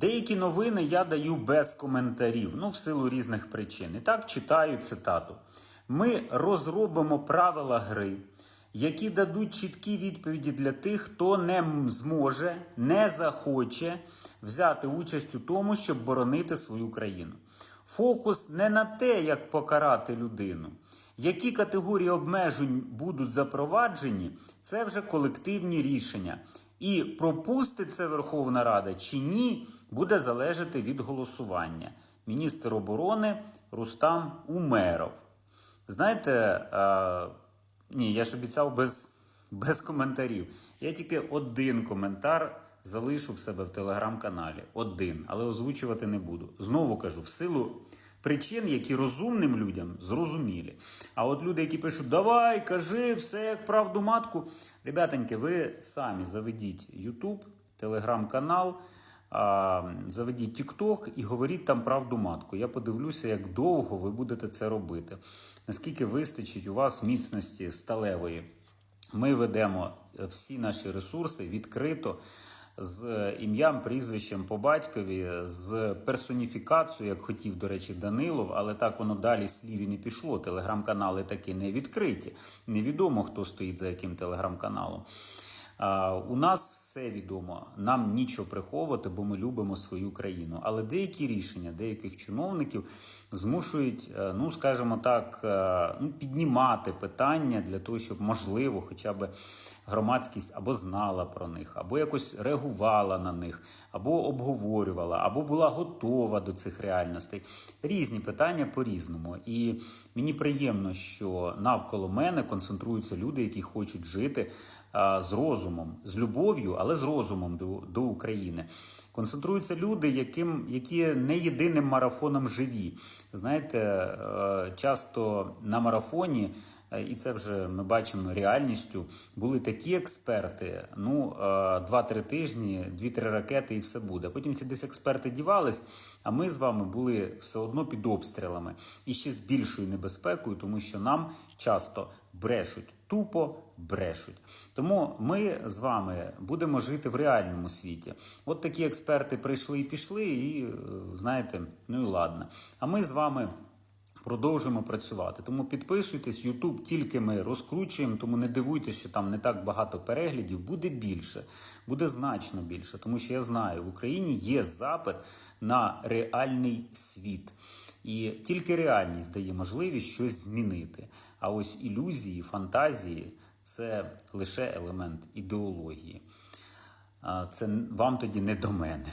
Деякі новини я даю без коментарів, ну, в силу різних причин. І так читаю цитату. Ми розробимо правила гри, які дадуть чіткі відповіді для тих, хто не зможе, не захоче взяти участь у тому, щоб боронити свою країну. Фокус не на те, як покарати людину. Які категорії обмежень будуть запроваджені, це вже колективні рішення. І пропустить це Верховна Рада чи ні, буде залежати від голосування. Міністр оборони Рустам Умеров. Знаєте, е, ні, я ж обіцяв без, без коментарів. Я тільки один коментар залишу в себе в телеграм-каналі. Один, але озвучувати не буду. Знову кажу, в силу причин, які розумним людям зрозумілі. А от люди, які пишуть, давай, кажи все як правду матку. Ребятоньки, ви самі заведіть YouTube, телеграм-канал. Заведіть TikTok і говоріть там правду матку. Я подивлюся, як довго ви будете це робити. Наскільки вистачить у вас міцності сталевої. Ми ведемо е, всі наші ресурси відкрито з ім'ям, прізвищем по батькові, з персоніфікацією, як хотів, до речі, Данилов, але так воно далі слів і не пішло. Телеграм-канали такі не відкриті. Невідомо, хто стоїть за яким телеграм-каналом. У нас все відомо, нам нічого приховувати, бо ми любимо свою країну. Але деякі рішення деяких чиновників змушують, е, ну скажімо так, е, ну, піднімати питання для того, щоб можливо, хоча б громадськість або знала про них, або якось реагувала на них, або обговорювала, або була готова до цих реальностей. Різні питання по-різному. І мені приємно, що навколо мене концентруються люди, які хочуть жити а, з розумом, з любов'ю, але з розумом до, до України. Концентруються люди, яким, які не єдиним марафоном живі. Знаєте, е, часто на марафоні. Е, І це вже ми бачимо реальністю. Були такі експерти. Ну, е, 2-3 тижні, 2-3 ракети, і все буде. Потім ці десь експерти дівались, а ми з вами були все одно під обстрілами і ще з більшою небезпекою, тому що нам часто брешуть, тупо брешуть. Тому ми з вами будемо жити в реальному світі. От такі експерти прийшли і пішли, і е, знаєте, ну і ладно. А ми з вами. Продовжуємо працювати. Тому підписуйтесь, Ютуб тільки ми розкручуємо, тому не дивуйтесь, що там не так багато переглядів. Буде більше, буде значно більше. Тому що я знаю, в Україні є запит на реальний світ. І тільки реальність дає можливість щось змінити. А ось ілюзії, фантазії це лише елемент ідеології. Це вам тоді не до мене.